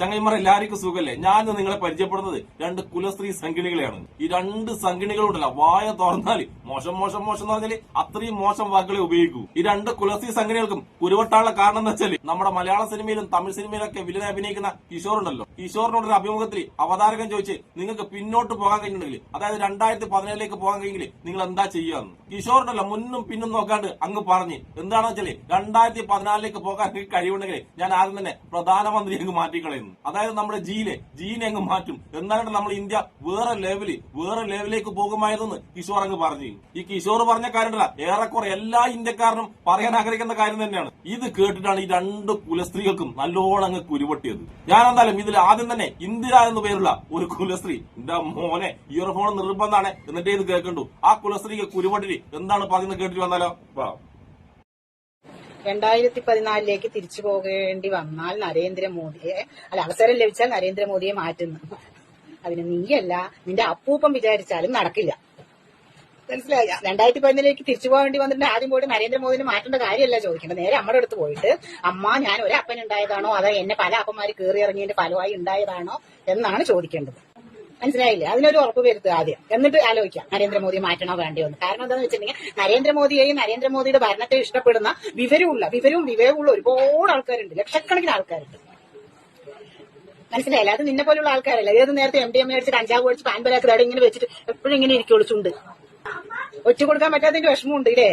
ചങ്ങൈമാർ എല്ലാവർക്കും സുഖല്ലേ? ഞാൻ നിങ്ങളെ പരിചയപ്പെടുന്നത് രണ്ട് കുലസ്ത്രീ സംഘിണികളെയാണ്. ഈ രണ്ട് സംഗിണികളുണ്ടല്ലോ വായ തുറന്നാൽ മോശം മോശം മോശം എന്ന് പറഞ്ഞാൽ അത്രയും മോശം വാക്കുകളെ ഉപയോഗിക്കൂ. ഈ രണ്ട് കുലസ്ത്രീ സംഘിണികൾക്കും കുരുവട്ടാനുള്ള കാരണം എന്ന് വെച്ചാൽ നമ്മുടെ മലയാള സിനിമയിലും തമിഴ് സിനിമയിലൊക്കെ വില്ലനെ അഭിനയിക്കുന്ന കിഷോർ ഉണ്ടല്ലോ കിഷോറിനോടൊരു അഭിമുഖത്തിൽ അവതാരകൻ ചോദിച്ച് നിങ്ങൾക്ക് പിന്നോട്ട് പോകാൻ കഴിഞ്ഞിട്ടുണ്ടെങ്കിൽ അതായത് രണ്ടായിരത്തി പതിനേഴിലേക്ക് പോകാൻ കഴിഞ്ഞെങ്കിൽ നിങ്ങൾ എന്താ ചെയ്യാന്ന് കിഷോറിനല്ല മുന്നും പിന്നും നോക്കാണ്ട് അങ്ങ് പറഞ്ഞ് എന്താണെന്ന് വെച്ചാൽ രണ്ടായിരത്തി പതിനാലിലേക്ക് പോകാൻ കഴിവുണ്ടെങ്കിൽ ഞാൻ ആദ്യം തന്നെ പ്രധാനമന്ത്രി അങ്ങ് മാറ്റിക്കളയുന്നു. അതായത് നമ്മുടെ ജീനെ ജീനെ അങ്ങ് മാറ്റും. എന്നാണ് നമ്മൾ ഇന്ത്യ വേറെ ലെവലിൽ വേറെ ലെവലിലേക്ക് പോകുമായതെന്ന് കിഷോർ അങ്ങ് പറഞ്ഞു. ഈ കിഷോർ പറഞ്ഞ കാര്യമല്ല ഏറെക്കുറെ എല്ലാ ഇന്ത്യക്കാരനും പറയാൻ ആഗ്രഹിക്കുന്ന കാര്യം തന്നെയാണ്. ഇത് കേട്ടിട്ടാണ് ഈ രണ്ട് കുലസ്ത്രീകൾക്കും നല്ലോണം അങ്ങ് കുരുപൊട്ടിയത്. ഞാൻ എന്തായാലും ഇതിൽ ആദ്യം തന്നെ ഇന്ദിര എന്ന് പേരുള്ള ഒരു കുലസ്ത്രീ എന്റെ മോനെ ഇയർഫോൺ നിർബന്ധമാണ് എന്നിട്ടേ ഇത് കേൾക്കണ്ടു. ആ കുലസ്ത്രീക്ക് കുരുപൊട്ടി എന്താണ് പറയുന്നത് കേട്ടിട്ട് വന്നാലോ? രണ്ടായിരത്തി പതിനാലിലേക്ക് തിരിച്ചു പോകേണ്ടി വന്നാൽ നരേന്ദ്രമോദിയെ അല്ല അവസരം ലഭിച്ചാൽ നരേന്ദ്രമോദിയെ മാറ്റുന്നു. അതിന് നീയല്ല നിന്റെ അപ്പൂപ്പം വിചാരിച്ചാലും നടക്കില്ല. മനസ്സിലായി രണ്ടായിരത്തി പതിനാലിലേക്ക് തിരിച്ചു പോകേണ്ടി വന്നിട്ട് ആദ്യം പോയിട്ട് നരേന്ദ്രമോദിനെ മാറ്റേണ്ട കാര്യമല്ല ചോദിക്കേണ്ടത്. നേരെ അമ്മയുടെ അടുത്ത് പോയിട്ട് അമ്മ ഞാൻ ഒരു അപ്പൻ ഉണ്ടായതാണോ അതോ എന്നെ പല അപ്പന്മാര് കയറി ഇറങ്ങിയതിന്റെ ഫലമായി ഉണ്ടായതാണോ? എന്നാണ് ചോദിക്കേണ്ടത്. മനസ്സിലായില്ലേ? അതിനൊരു ഉറപ്പ് വരുത്തുക ആദ്യം. എന്നിട്ട് ആലോചിക്കാം. നരേന്ദ്രമോദി മാറ്റണോ വേണ്ടിയോ എന്ന്. കാരണം എന്താണെന്ന് വെച്ചിട്ടുണ്ടെങ്കിൽ നരേന്ദ്രമോദിയെയും നരേന്ദ്രമോദിയുടെ ഭരണത്തെ ഇഷ്ടപ്പെടുന്ന വിവരമുള്ള വിവരവും വിവേകമുള്ള ഒരുപാട് ആൾക്കാരുണ്ട്. ലക്ഷക്കണക്കിന് ആൾക്കാരുണ്ട്. മനസ്സിലായില്ല? അത് നിന്നെ പോലുള്ള ആൾക്കാരല്ല? ഏത് നേരത്തെ എം ഡി എം അടിച്ച് കഞ്ചാവ് അടിച്ച് പാൻപലാക്കി തടം ഇങ്ങനെ വെച്ചിട്ട് എപ്പോഴും ഇങ്ങനെ ഇരിക്കും ചുണ്ട്. ഒറ്റ കൊടുക്കാൻ പറ്റാത്തതിന്റെ വിഷമമുണ്ട് ഇല്ലേ?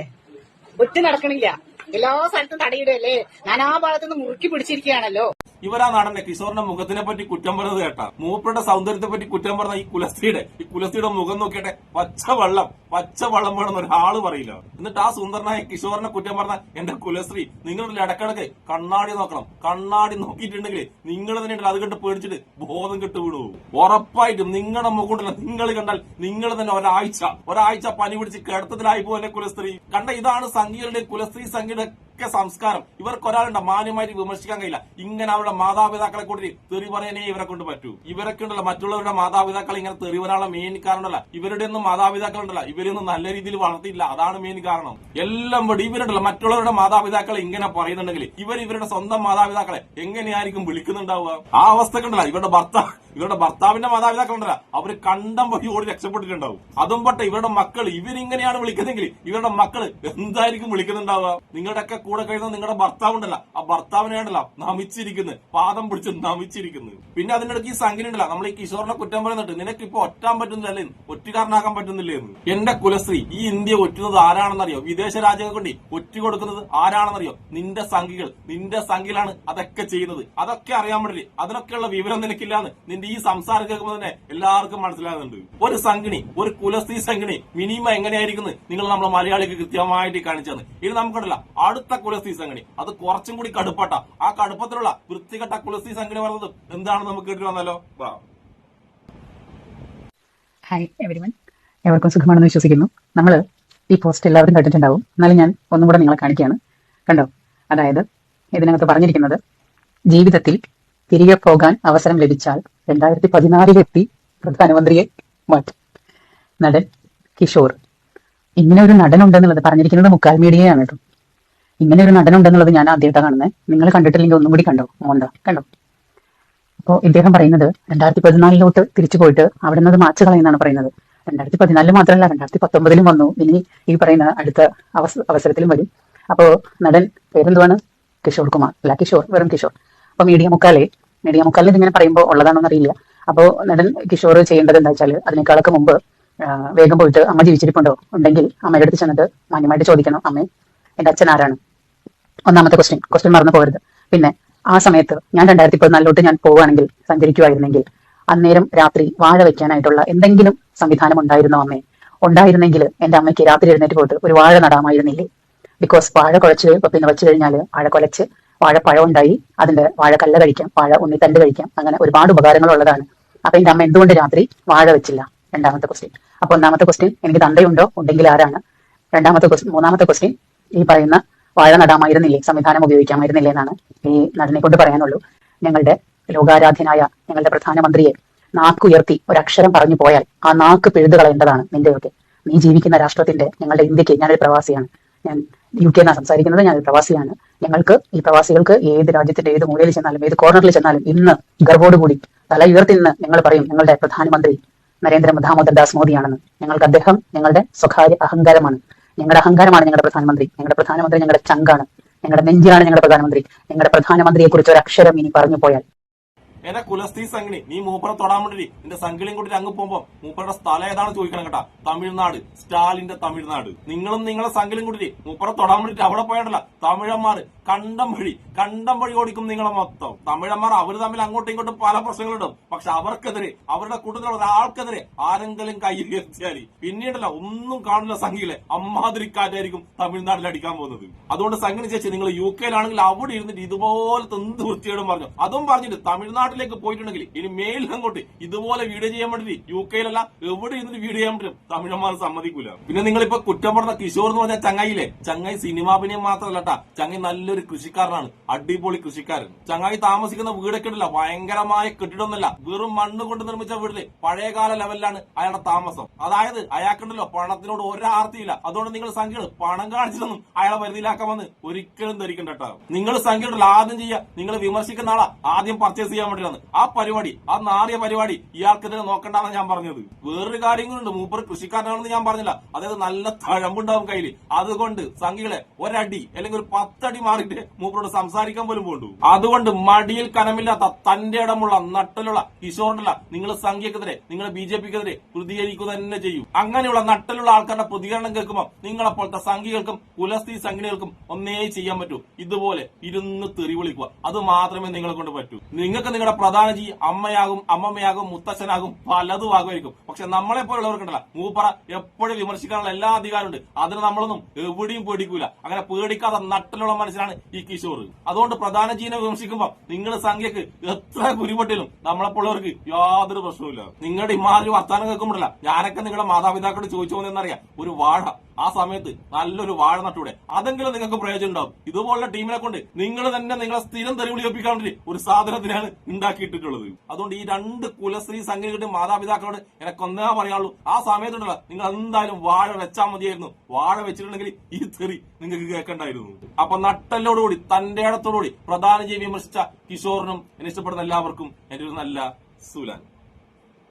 ഒറ്റ നടക്കണില്ല. എല്ലാ സ്ഥലത്തും തടയിടല്ലേ ആ ഭാഗത്തുനിന്ന് മുറുക്കി പിടിച്ചിരിക്കുകയാണല്ലോ. ഇവരാ നടന്റെ കിഷോറിന്റെ മുഖത്തിനെ പറ്റി കുറ്റം പറഞ്ഞത് കേട്ടാ. മൂപ്പരുടെ സൗന്ദര്യത്തെ പറ്റി കുറ്റം പറഞ്ഞ ഈ കുലസ്ത്രീയുടെ ഈ കുലസ്ത്രീയുടെ മുഖം നോക്കിയിട്ട് പച്ച വെള്ളം പച്ച വെള്ളം വേണമെന്ന് ഒരാൾ പറയില്ല. എന്നിട്ട് ആ സുന്ദരനായ കിഷോറിനെ കുറ്റം പറഞ്ഞ എന്റെ കുലശ്രീ നിങ്ങളുടെ ഇടക്കിടക്ക് കണ്ണാടി നോക്കണം. കണ്ണാടി നോക്കിയിട്ടുണ്ടെങ്കിൽ നിങ്ങൾ തന്നെ അത് കണ്ട് പേടിച്ചിട്ട് ബോധം കെട്ട് വിടൂ. ഉറപ്പായിട്ടും നിങ്ങളുടെ മുഖം നിങ്ങൾ കണ്ടാൽ നിങ്ങൾ തന്നെ ഒരാഴ്ച ഒരാഴ്ച പനി പിടിച്ച് കിടത്തത്തിലായി പോലെ കുലസ്ത്രീ. കണ്ട ഇതാണ് സംഘികളുടെ കുലസ്ത്രീ സംഘിയുടെ ഒക്കെ സംസ്കാരം. ഇവർക്ക് ഒരാളുണ്ട് മാന്യമായിട്ട് വിമർശിക്കാൻ കഴിയില്ല. ഇങ്ങനെ അവരുടെ മാതാപിതാക്കളെ കൂടി തെറി പറയാനേ ഇവരെ കൊണ്ട് പറ്റൂ. ഇവരൊക്കെ ഉണ്ടല്ലോ മറ്റുള്ളവരുടെ മാതാപിതാക്കൾ ഇങ്ങനെ തെറി പറയാനുള്ള മെയിൻ കാരണമല്ല. ഇവരുടെ ഒന്നും മാതാപിതാക്കൾ ഉണ്ടല്ലോ ഇവരൊന്നും നല്ല രീതിയിൽ വളർത്തിയില്ല. അതാണ് മെയിൻ കാരണം. എല്ലാം വേണ്ടി ഇവരുണ്ടല്ലോ മറ്റുള്ളവരുടെ മാതാപിതാക്കളെ ഇങ്ങനെ പറയുന്നുണ്ടെങ്കിൽ ഇവർ ഇവരുടെ സ്വന്തം മാതാപിതാക്കളെ എങ്ങനെയായിരിക്കും വിളിക്കുന്നുണ്ടാവുക? ആ അവസ്ഥ കണ്ടല്ല ഇവരുടെ ഭർത്താവ് ഇവരുടെ ഭർത്താവിന്റെ മാതാപിതാക്കൾ ഉണ്ടല്ല അവർ കണ്ടം വഴി ഓടി രക്ഷപ്പെട്ടിട്ടുണ്ടാവും. അതും പട്ടെ ഇവരുടെ മക്കൾ ഇവരിങ്ങനെയാണ് വിളിക്കുന്നതെങ്കിൽ ഇവരുടെ മക്കൾ എന്തായിരിക്കും വിളിക്കുന്നുണ്ടാവുക? നിങ്ങളുടെയൊക്കെ കൂടെ കഴിയുന്ന നിങ്ങളുടെ ഭർത്താവ് ഉണ്ടല്ല ആ ഭർത്താവിനെയാണല്ലോ നമിച്ചിരിക്കുന്നത്. പാദം പിടിച്ച് നമിച്ചിരിക്കുന്നത്. പിന്നെ അതിനിടയ്ക്ക് ഈ സംഖ്യ ഉണ്ടല്ല. നമ്മൾ ഈ കിഷോറിനെ കുറ്റം പറയുന്നുണ്ട്. നിനക്ക് ഇപ്പൊ ഒറ്റാൻ പറ്റുന്നില്ല ഒറ്റുകാരനാക്കാൻ പറ്റുന്നില്ലേ എന്ന്. എന്റെ കുലശ്രീ ഈ ഇന്ത്യ ഒറ്റുന്നത് ആരാണെന്നറിയോ? വിദേശ രാജ്യങ്ങൾ കൊണ്ട് ഒറ്റ കൊടുക്കുന്നത് ആരാണെന്നറിയോ? നിന്റെ സംഖ്യകൾ നിന്റെ സംഖ്യയിലാണ് അതൊക്കെ ചെയ്യുന്നത്. അതൊക്കെ അറിയാൻ പാടില്ലേ അതിനൊക്കെയുള്ള വിവരം നിനക്കില്ലാന്ന്. നിന്റെ ഈ സംസാരം കേൾക്കുമ്പോൾ തന്നെ എല്ലാവർക്കും മനസ്സിലാകുന്നുണ്ട്. ഒരു സംഘിണി ഒരു കുലസ്ത്രീ സംഘിണി മിനിമം എങ്ങനെയായിരിക്കുന്നു നിങ്ങൾ നമ്മളെ മലയാളിക്ക് കൃത്യമായിട്ട് കാണിച്ചത്? ഇനി നമുക്കുണ്ടല്ല അടുത്ത കുലസ്ത്രീ സംഘിണി. അത് കുറച്ചും കൂടി കടുപ്പട്ട. ആ കടുപ്പത്തിലുള്ള വൃത്തികെട്ട കുലസ്ത്രീ സംഘിണി പറഞ്ഞത് എന്താണെന്ന് നമുക്ക് കേട്ടിട്ട് വന്നാലോ? വാ. ഹായ് എവരിവൺ എവർക്കും സുഖമാണെന്ന് വിശ്വസിക്കുന്നു. നമ്മൾ ഈ പോസ്റ്റ് എല്ലാവരും കണ്ടിട്ടുണ്ടാവും എന്നാലും ഞാൻ ഒന്നും കൂടെ നിങ്ങളെ കാണിക്കുകയാണ്. കണ്ടോ? അതായത് ഇതിനകത്ത് പറഞ്ഞിരിക്കുന്നത് ജീവിതത്തിൽ തിരികെ പോകാൻ അവസരം ലഭിച്ചാൽ രണ്ടായിരത്തി പതിനാലിലെത്തി പ്രധാനമന്ത്രിയെ മാറ്റും. നടൻ കിഷോർ. ഇങ്ങനെ ഒരു നടൻ ഉണ്ടെന്നുള്ളത് പറഞ്ഞിരിക്കുന്നത് മുക്കാൽ മീഡിയയാണ് കേട്ടോ. ഇങ്ങനെ ഒരു നടൻ ഉണ്ടെന്നുള്ളത് ഞാൻ ആദ്യമായിട്ടാണ് കാണുന്നത് നിങ്ങൾ കണ്ടിട്ടില്ലെങ്കിൽ ഒന്നും കൂടി കണ്ടോ? മോണ്ട കണ്ടോ? അപ്പോൾ ഇദ്ദേഹം പറയുന്നത് രണ്ടായിരത്തി പതിനാലിലോട്ട് തിരിച്ചു പോയിട്ട് അവിടെ നിന്ന് മാച്ച് കളയുന്നതാണ് പറയുന്നത്. രണ്ടായിരത്തി പതിനാലിൽ മാത്രമല്ല രണ്ടായിരത്തി പത്തൊമ്പതിലും വന്നു. ഇനി ഈ പറയുന്ന അടുത്ത അവസ അവസരത്തിലും വരും. അപ്പോൾ നടൻ പേരെന്തുവാണ്? കിഷോർ കുമാർ. അല്ല കിഷോർ. വെറും കിഷോർ. അപ്പോൾ മീഡിയ മുക്കാലെ മീഡിയ മുക്കാലിൽ ഇതിങ്ങനെ പറയുമ്പോൾ ഉള്ളതാണോന്ന് അറിയില്ല. അപ്പോൾ നടൻ കിഷോർ ചെയ്യേണ്ടത് എന്താ വെച്ചാൽ അതിനേക്കാളൊക്കെ മുമ്പ് വേഗം പോയിട്ട് അമ്മ ജീവിച്ചിരിപ്പുണ്ടോ ഉണ്ടെങ്കിൽ അമ്മയുടെ അടുത്ത് ചെന്നിട്ട് മാന്യമായിട്ട് ചോദിക്കണം അമ്മേ എന്റെ അച്ഛൻ ആരാണ്? ഒന്നാമത്തെ ക്വസ്റ്റ്യൻ ക്വസ്റ്റ്യൻ മറന്നു പോകരുത്. പിന്നെ ആ സമയത്ത് ഞാൻ രണ്ടായിരത്തി പതിനാലിലോട്ട് ഞാൻ പോവുകയാണെങ്കിൽ സഞ്ചരിക്കുമായിരുന്നെങ്കിൽ അന്നേരം രാത്രി വാഴ വെക്കാനായിട്ടുള്ള എന്തെങ്കിലും സംവിധാനം ഉണ്ടായിരുന്നോ അമ്മേ? ഉണ്ടായിരുന്നെങ്കിൽ എന്റെ അമ്മയ്ക്ക് രാത്രി എഴുന്നേറ്റ് പോയിട്ട് ഒരു വാഴ നടാമായിരുന്നില്ലേ? ബിക്കോസ് വാഴ കുഴച്ച് പിന്നെ വെച്ച് കഴിഞ്ഞാൽ വാഴ കുലച്ച് വാഴപ്പഴം ഉണ്ടായി അതിന്റെ വാഴക്കല്ല കല്ല് കഴിക്കാം വാഴ ഉണ്ണിത്തണ്ട് കഴിക്കാം അങ്ങനെ ഒരുപാട് ഉപകാരങ്ങൾ ഉള്ളതാണ് അപ്പൊ എന്റെ അമ്മ എന്തുകൊണ്ട് രാത്രി വാഴ വെച്ചില്ല? രണ്ടാമത്തെ ക്വസ്റ്റ്യൻ അപ്പൊ ഒന്നാമത്തെ ക്വസ്റ്റ്യൻ എനിക്ക് തന്തയുണ്ടോ? ഉണ്ടെങ്കിൽ ആരാണ്? രണ്ടാമത്തെ ക്വസ്റ്റ്യൻ മൂന്നാമത്തെ ക്വസ്റ്റ്യൻ ഈ പറയുന്ന വാഴ നടാമായിരുന്നില്ലേ സംവിധാനം ഉപയോഗിക്കാമായിരുന്നില്ലേ എന്നാണ് ഈ നടനെ കൊണ്ട് പറയാനുള്ളൂ. ഞങ്ങളുടെ ലോകാരാധ്യനായ ഞങ്ങളുടെ പ്രധാനമന്ത്രിയെ നാക്കുയർത്തി ഒരക്ഷരം പറഞ്ഞു പോയാൽ ആ നാക്ക് പിഴുതു കളയേണ്ടതാണ് നിന്റെയൊക്കെ. നീ ജീവിക്കുന്ന രാഷ്ട്രത്തിന്റെ ഞങ്ങളുടെ ഇന്ത്യയ്ക്ക് ഞാനൊരു പ്രവാസിയാണ്. ഞാൻ യു കെ എന്നാണ് സംസാരിക്കുന്നത്. ഞാൻ ഒരു പ്രവാസിയാണ്. ഞങ്ങൾക്ക് ഈ പ്രവാസികൾക്ക് ഏത് രാജ്യത്തിന്റെ ഏത് മൂലയിൽ ചെന്നാലും ഏത് കോർണറിൽ ചെന്നാലും ഇന്ന് ഗർവോടുകൂടി തല ഉയർത്തി നിന്ന് ഞങ്ങൾ പറയും ഞങ്ങളുടെ പ്രധാനമന്ത്രി നരേന്ദ്ര ദാമോദർ ദാസ് മോദിയാണെന്ന്. ഞങ്ങൾക്ക് അദ്ദേഹം ഞങ്ങളുടെ സ്വകാര്യ അഹങ്കാരമാണ്. ഞങ്ങളുടെ അഹങ്കാരമാണ് ഞങ്ങളുടെ പ്രധാനമന്ത്രി. ഞങ്ങളുടെ പ്രധാനമന്ത്രി ഞങ്ങളുടെ ചങ്കാണ്. ഞങ്ങളുടെ നെഞ്ചിലാണ് ഞങ്ങളുടെ പ്രധാനമന്ത്രി. ഞങ്ങളുടെ പ്രധാനമന്ത്രിയെ കുറിച്ച് ഒരു അക്ഷരം ഇനി പറഞ്ഞു പോയാൽ എന്റെ കുലസ്ത്രീ സംഗിണി നീ മൂപ്പറ തൊടാൻ വേണ്ടി നിന്റെ സംഘിളിയും കൂട്ടി അങ്ങ് പോകുമ്പോ മൂപ്പറുടെ സ്ഥലം ഏതാണ് ചോദിക്കണം കേട്ടാ? തമിഴ്നാട്. സ്റ്റാലിന്റെ തമിഴ്നാട്. നിങ്ങളും നിങ്ങളെ സംഘിലും കൂട്ടി മൂപ്പറ തൊടാൻ വേണ്ടിട്ട് അവിടെ പോയാണ്ടല്ല തമിഴന്മാർ കണ്ടം വഴി കണ്ടം വഴി ഓടിക്കും നിങ്ങളെ മൊത്തം. തമിഴന്മാർ അവർ തമ്മിൽ അങ്ങോട്ടും ഇങ്ങോട്ടും പല പ്രശ്നങ്ങളുണ്ടാവും പക്ഷെ അവർക്കെതിരെ അവരുടെ കൂട്ടത്തിലുള്ള ഒരാൾക്കെതിരെ ആരെങ്കിലും കയ്യിൽ എത്തിയാൽ പിന്നീടല്ല ഒന്നും കാണില്ല സംഘികളെ അമ്മാതിരിക്കാറ്റായിരിക്കും തമിഴ്നാട്ടിൽ അടിക്കാൻ പോകുന്നത്. അതുകൊണ്ട് സംഘിണി ചേച്ചി നിങ്ങൾ യു കെയിലാണെങ്കിൽ അവിടെ ഇരുന്നിട്ട് ഇതുപോലത്തെ എന്ത് വൃത്തിയോടും പറഞ്ഞു? അതും പറഞ്ഞിട്ട് തമിഴ്നാട്ടിലേക്ക് പോയിട്ടുണ്ടെങ്കിൽ ഇനി മേലിൽ അങ്ങോട്ട് ഇതുപോലെ വീഡിയോ ചെയ്യാൻ വേണ്ടി യു കെയിലല്ല എവിടെ ഇരുന്നിട്ട് വീഡിയോ ചെയ്യാൻ പറ്റും? തമിഴന്മാർ സമ്മതിക്കൂല. പിന്നെ നിങ്ങളിപ്പോ കുറ്റം പറഞ്ഞ കിഷോർ എന്ന് പറഞ്ഞ ചങ്ങായില്ലേ ചങ്ങായി സിനിമാഭിനയം മാത്രമല്ല ട്ടാ. ചങ്ങായി നല്ലൊരു കൃഷിക്കാരനാണ്. അടിപൊളി കൃഷിക്കാരൻ. ചങ്ങായി താമസിക്കുന്ന വീടൊക്കെ ഉണ്ടല്ല. ഭയങ്കരമായ കെട്ടിടമൊന്നുമല്ല. വെറും മണ്ണ് കൊണ്ട് നിർമ്മിച്ച വീടിൽ പഴയകാല ലെവലിലാണ് അയാളുടെ താമസം. അതായത് അയാൾക്കുണ്ടല്ലോ പണത്തിനോട് ഒരാർത്തിയില്ല അതുകൊണ്ട് നിങ്ങൾ സംഖ്യകൾ പണം കാണിച്ചിട്ടൊന്നും അയാളെ വരുതിയിലാക്കാൻ വന്ന് ഒരിക്കലും ധരിക്കണ്ട കേട്ടോ. നിങ്ങൾ സംഖ്യകളുടെ ആദ്യം ചെയ്യുക. നിങ്ങൾ വിമർശിക്കുന്ന ആളാ. ആദ്യം പർച്ചേസ് ചെയ്യാൻ വേണ്ടിയാണ് ആ പരിപാടി ആ നാറിയ പരിപാടി ഇയാൾക്കെതിരെ നോക്കണ്ടെന്ന് ഞാൻ പറഞ്ഞത്. വേറൊരു കാര്യങ്ങളുണ്ട് മൂപ്പർ കൃഷിക്കാരനാണെന്ന് ഞാൻ പറഞ്ഞില്ല. അതായത് നല്ല തഴമ്പുണ്ടാവും കയ്യിൽ അതുകൊണ്ട് സംഖ്യകളെ ഒരടി അല്ലെങ്കിൽ ഒരു പത്തടി മാറിയിട്ട് മൂപ്പരോട് സംസാരിക്കാൻ പോലും പോണ്ടു. അതുകൊണ്ട് മടിയിൽ കനമില്ലാത്ത തന്റെ ഇടമുള്ള നട്ടലുള്ള കിഷോറിനല്ല നിങ്ങൾ സംഖ്യക്കെതിരെ നിങ്ങൾ ബി ജെ പിക്കെതിരെ പ്രതികരിക്കുക തന്നെ ചെയ്യും. അങ്ങനെയുള്ള നട്ടലുള്ള ആൾക്കാരുടെ പ്രതികരണം കേൾക്കുമ്പോൾ നിങ്ങളെപ്പോലത്തെ സംഖ്യകൾക്കും കുലസ്ത്രീ സംഘടനകൾക്കും ഒന്നേ ചെയ്യാൻ പറ്റൂ. ഇതുപോലെ ഇരുന്ന് തെറി വിളിക്കുക. അത് മാത്രമേ നിങ്ങളെ കൊണ്ട് പറ്റൂ. നിങ്ങൾക്ക് നിങ്ങളുടെ പ്രധാന ജി അമ്മയാകും അമ്മമ്മയാകും മുത്തച്ഛനാകും പലതും ആകുമായിരിക്കും പക്ഷെ നമ്മളെ പോലുള്ളവർക്കുണ്ടല്ല. മൂപ്പറ എപ്പോഴും വിമർശിക്കാനുള്ള എല്ലാ അധികാരമുണ്ട്. അതിന് നമ്മളൊന്നും എവിടെയും പേടിക്കൂല. അങ്ങനെ പേടിക്കാതെ നട്ടലുള്ള മനസ്സിലാണ് ഈ കിഷോർ. അതുകൊണ്ട് പ്രധാന ജീനെ വിമർശിക്കുമ്പോൾ നിങ്ങളുടെ സംഖ്യക്ക് എത്ര കുരുപൊട്ടിലും നമ്മളെപ്പോഴവർക്ക് യാതൊരു പ്രശ്നവുമില്ല. നിങ്ങളുടെ ഇമാതിരി വർത്താനം കേൾക്കുമ്പോഴല്ല ഞാനൊക്കെ നിങ്ങളുടെ മാതാപിതാക്കളോട് ചോദിച്ചു പോകുന്നതെന്നറിയാം ഒരു വാഴ. ആ സമയത്ത് നല്ലൊരു വാഴ നട്ടൂടെ അതെങ്കിലും നിങ്ങൾക്ക് പ്രയോജനം ഉണ്ടാവും. ഇതുപോലുള്ള ടീമിനെ കൊണ്ട് നിങ്ങൾ തന്നെ നിങ്ങളെ സ്ഥിരം ഒപ്പിക്കാണ്ടി ഒരു സാധനത്തിനാണ് ഉണ്ടാക്കിയിട്ടുള്ളത്. അതുകൊണ്ട് ഈ രണ്ട് കുലശ്രീ സംഘടനയുടെ മാതാപിതാക്കളോട് എനിക്ക് ഒന്നേ പറയാനുള്ളൂ. ആ സമയത്തുണ്ടല്ലോ നിങ്ങൾ എന്തായാലും വാഴ വെച്ചാൽ മതിയായിരുന്നു. വാഴ വെച്ചിട്ടുണ്ടെങ്കിൽ ഈ തെറി നിങ്ങൾക്ക് കേൾക്കണ്ടായിരുന്നു. അപ്പൊ നട്ടലോടുകൂടി തന്റെ ഇടത്തോടുകൂടി പ്രധാന ജീവി വിമർശിച്ച കിഷോറിനും എന്നെ ഇഷ്ടപ്പെടുന്ന എല്ലാവർക്കും എന്റെ ഒരു നല്ല സുലാൻ.